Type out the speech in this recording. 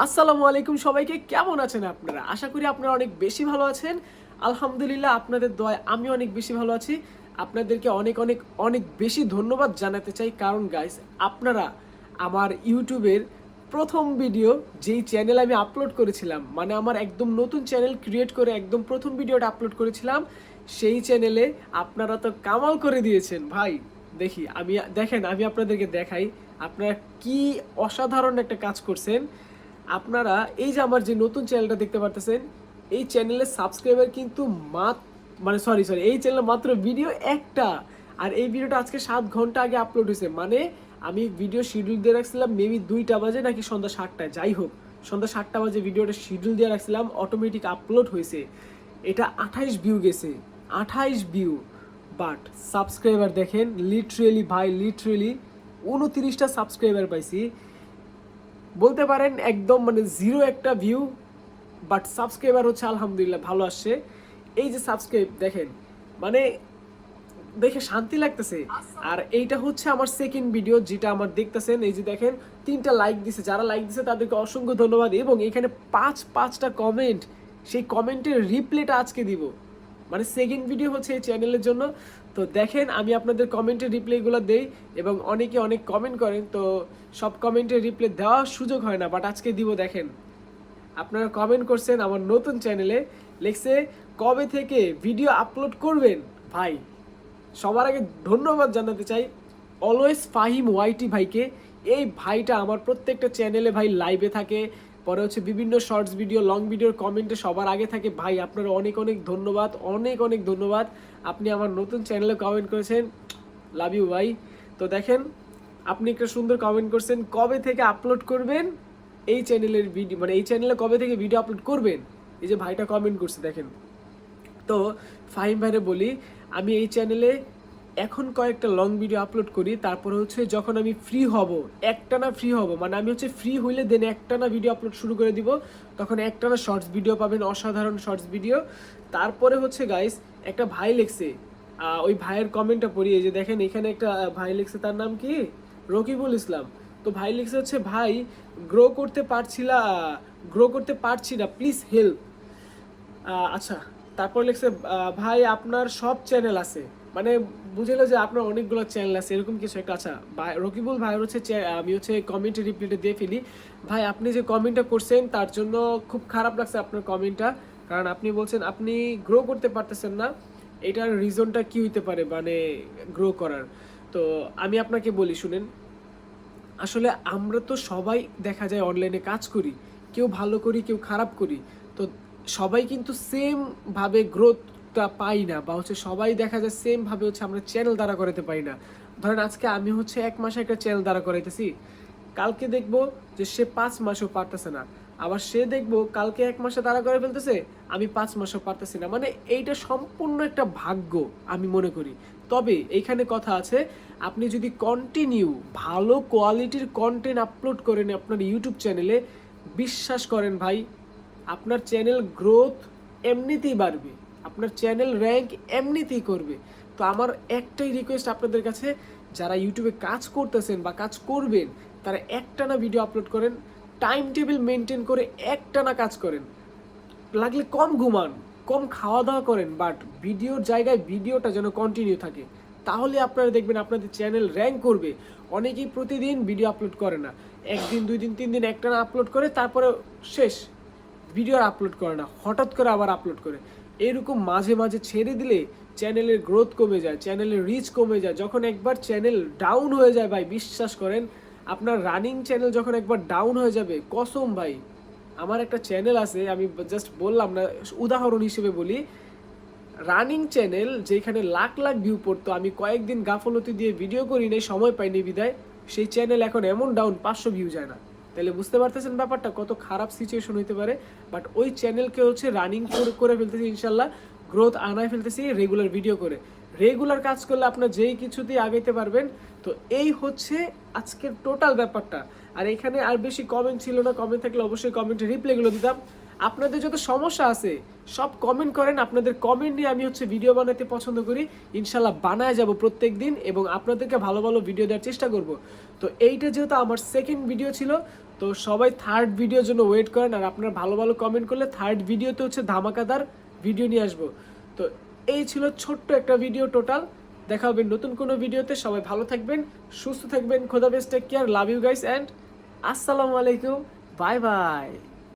আসসালামু আলাইকুম সবাইকে, কেমন আছেন আপনারা? আশা করি আপনারা অনেক বেশি ভালো আছেন। আলহামদুলিল্লাহ আপনাদের দয় আমি অনেক বেশি ভালো আছি। আপনাদেরকে অনেক অনেক অনেক বেশি ধন্যবাদ জানাতে চাই। কারণ গাইস আপনারা আমার ইউটিউবের প্রথম ভিডিও যেই চ্যানেল আমি আপলোড করেছিলাম মানে আমার একদম নতুন চ্যানেল ক্রিয়েট করে একদম প্রথম ভিডিওটা আপলোড করেছিলাম, সেই চ্যানেলে আপনারা তো কামাল করে দিয়েছেন। ভাই, দেখি, আমি, দেখেন, আমি আপনাদেরকে দেখাই, আপনারা কি অসাধারণ একটা কাজ করছেন। আপনারা এই যে আমার যে নতুন চ্যানেলটা দেখতে পারতেছেন, এই চ্যানেলের সাবস্ক্রাইবার কিন্তু মানে সরি সরি এই চ্যানেলে মাত্র ভিডিও একটা। আর এই ভিডিওটা আজকে সাত ঘণ্টা আগে আপলোড হয়েছে। মানে আমি ভিডিও শিডিউল দিয়ে রাখছিলাম মেবি দুইটা বাজে নাকি সন্ধ্যা সাতটায়। যাই হোক, সন্ধ্যা সাতটা বাজে ভিডিওটা শিডিউল দিয়ে রাখছিলাম অটোমেটিক আপলোড হয়েছে। এটা আঠাইশ ভিউ গেছে, আঠাইশ ভিউ বাট সাবস্ক্রাইবার দেখেন লিটারেলি ভাই লিটারেলি উনত্রিশটা সাবস্ক্রাইবার পাইছি। বলতে পারেন একদম মানে জিরো একটা ভিউ বাট সাবস্ক্রাইবার হচ্ছে আলহামদুলিল্লাহ ভালো আসছে। এই যে সাবস্ক্রাইব দেখেন মানে দেখে শান্তি লাগতেছে। আর এইটা হচ্ছে আমার সেকেন্ড ভিডিও যেটা আমার দেখতেছেন, এই যে দেখেন, তিনটা লাইক দিছে। যারা লাইক দিছে, তাদেরকে অসংখ্য ধন্যবাদ। এবং এখানে পাঁচ, পাঁচটা কমেন্ট সেই কমেন্টের রিপ্লেটা আজকে দিব। মানে সেকেন্ড ভিডিও হচ্ছে এই চ্যানেলের জন্য। তো দেখেন, আমি আপনাদের কমেন্টের রিপ্লাইগুলো দেই এবং অনেকে অনেক কমেন্ট করেন, তো সব কমেন্টের রিপ্লাই দেওয়ার সুযোগ হয় না বাট আজকে দিব, দেখেন। আপনারা কমেন্ট করছেন আমার নতুন চ্যানেলে লিখছে, কবে থেকে ভিডিও আপলোড করবেন? ভাই, সবার আগে ধন্যবাদ জানাতে চাই অলওয়েজ ফাহিম ওয়াইটি ভাইকে। এই ভাইটা আমার প্রত্যেকটা চ্যানেলে ভাই লাইভে থাকে পরে হচ্ছে বিভিন্ন শর্টস ভিডিও লং ভিডিওর কমেন্টে সবার আগে থাকে। ভাই, আপনার অনেক অনেক ধন্যবাদ, অনেক অনেক ধন্যবাদ। আপনি আমার নতুন চ্যানেলে কমেন্ট করেছেন। লাভ ইউ ভাই। তো দেখেন, আপনি একটা সুন্দর কমেন্ট করছেন। কবে থেকে আপলোড করবেন? এই চ্যানেলের ভিডিও মানে এই চ্যানেলে কবে থেকে ভিডিও আপলোড করবেন? এই যে ভাইটা কমেন্ট করছে, দেখেন। তো ফাহিম ভাইরে বলি, আমি এই চ্যানেলে এখন কয়েকটা লং ভিডিও আপলোড করি, তারপরে হচ্ছে যখন আমি ফ্রি হব, একটানা ফ্রি হব মানে আমি হচ্ছে ফ্রি হইলে দেন একটানা ভিডিও আপলোড শুরু করে দিব, তখন একটানা শর্টস ভিডিও পাবেন, অসাধারণ শর্টস ভিডিও তারপরে হচ্ছে গাইস একটা ভাই লিখছে ওই ভাইয়ের কমেন্টটা পড়ি, এই যে দেখেন এখানে একটা ভাই লিখছে, তার নাম কি? রকিবুল ইসলাম। তো ভাই লিখছে হচ্ছে, ভাই গ্রো করতে পারছিলা গ্রো করতে পারছি না প্লিজ হেল্প আচ্ছা তারপর লিখছে ভাই, আপনার সব চ্যানেল আছে। মানে বুঝলো যে আপনার অনেকগুলো চ্যানেল আছে, এরকম কিছু একটা ভাই, রকিবুল ভাই হচ্ছে আমি হচ্ছে কমেন্টে রিপ্লাইটা দিয়ে ফেলি। ভাই, আপনি যে কমেন্টটা করছেন, তার জন্য খুব খারাপ লাগছে আপনার কমেন্টটা কারণ আপনি বলছেন, আপনি গ্রো করতে পারতেছেন না। এটার রিজনটা কি হইতে পারে? মানে গ্রো করার। তো আমি আপনাকে বলি, শুনেন। আসলে আমরা তো সবাই দেখা যায় অনলাইনে কাজ করি। কেউ ভালো করি, কেউ খারাপ করি। তো সবাই কিন্তু সেম ভাবে গ্রোথটা পাই না, বা হচ্ছে সবাই দেখা যায় সেম ভাবে হচ্ছে আমরা চ্যানেল দ্বারা করাতে পারি না। ধরেন আজকে আমি হচ্ছে এক মাসে একটা চ্যানেল দ্বারা করাইতেছি, কালকে দেখব যে সে পাঁচ মাসও পারতেছে না। আবার সে দেখব কালকে এক মাসে দাঁড়া করে ফেলতেছে, আমি পাঁচ মাসও পারতেছি না। মানে এইটা সম্পূর্ণ একটা ভাগ্য, আমি মনে করি। তবে এইখানে কথা আছে, আপনি যদি কন্টিনিউ ভালো কোয়ালিটির কন্টেন্ট আপলোড করেন আপনার ইউটিউব চ্যানেলে বিশ্বাস করেন ভাই, আপনার চ্যানেল গ্রোথ এমনিতেই বাড়বে। আপনার চ্যানেল র্যাঙ্ক এমনিতেই করবে। তো আমার একটাই রিকোয়েস্ট আপনাদের কাছে, যারা ইউটিউবে কাজ করতেছেন বা কাজ করবেন, তারা একটানা ভিডিও আপলোড করেন টাইম টেবিল মেনটেন করে একটানা কাজ করেন। লাগলে কম ঘুমান, কম খাওয়া দাওয়া করেন বাট ভিডিওর জায়গায় ভিডিওটা যেন কন্টিনিউ থাকে। তাহলে আপনারা দেখবেন আপনাদের চ্যানেল র্যাঙ্ক করবে। অনেকেই প্রতিদিন ভিডিও আপলোড করে না। একদিন, দুই দিন, তিন দিন একটানা আপলোড করে তারপরে শেষ। ভিডিও আর আপলোড করে না। হঠাৎ করে আবার আপলোড করে। এরকম মাঝে মাঝে ছেড়ে দিলে চ্যানেলের গ্রোথ কমে যায়, চ্যানেলের রিচ কমে যায়। যখন একবার চ্যানেল ডাউন হয়ে যায় ভাই, বিশ্বাস করেন, আপনার রানিং চ্যানেল যখন একবার ডাউন হয়ে যাবে, কসম ভাই, আমার একটা চ্যানেল আছে, আমি জাস্ট বললাম না, উদাহরণ হিসেবে বলি। রানিং চ্যানেল যেখানে লাখ লাখ ভিউ পড়তো, আমি কয়েকদিন গাফলতি দিয়ে ভিডিও করি নাই, সময় পাইনি বিদায়, সেই চ্যানেল এখন এমন ডাউন পাঁচশো ভিউ যায় না। তাহলে বুঝতে পারতেছেন ব্যাপারটা, কত খারাপ সিচুয়েশন হইতে পারে। বাট ওই চ্যানেলকে হচ্ছে রানিং করে ফেলতেছি ইনশাল্লাহ। গ্রোথ আনায় ফেলতেছি রেগুলার ভিডিও করে। রেগুলার কাজ করলে আপনার যেই কিছুতেই আগাইতে পারবেন। তো এই হচ্ছে আজকের টোটাল ব্যাপারটা। আর এখানে আর বেশি কমেন্ট ছিল না। কমেন্ট থাকলে অবশ্যই কমেন্টে রিপ্লাইগুলো দিতাম। আপনাদের যত সমস্যা আছে, সব কমেন্ট করেন। আপনাদের কমেন্ট নিয়ে আমি হচ্ছে ভিডিও বানাতে পছন্দ করি। ইনশাল্লাহ বানায় যাব প্রত্যেক দিন এবং আপনাদেরকে ভালো ভালো ভিডিও দেওয়ার চেষ্টা করব। তো এইটা যেহেতু আমার সেকেন্ড ভিডিও ছিল, তো সবাই থার্ড ভিডিওর জন্য ওয়েট করেন আর আপনারা ভালো ভালো কমেন্ট করলে থার্ড ভিডিওতে হচ্ছে ধামাকাদার ভিডিও নিয়ে আসব। তো এই ছিল ছোট্ট একটা ভিডিও টোটাল দেখা হবে নতুন কোনো ভিডিওতে সবাই ভালো থাকবেন, সুস্থ থাকবেন। খোদা best take care love you guys and আসসালামু আলাইকুম। Bye bye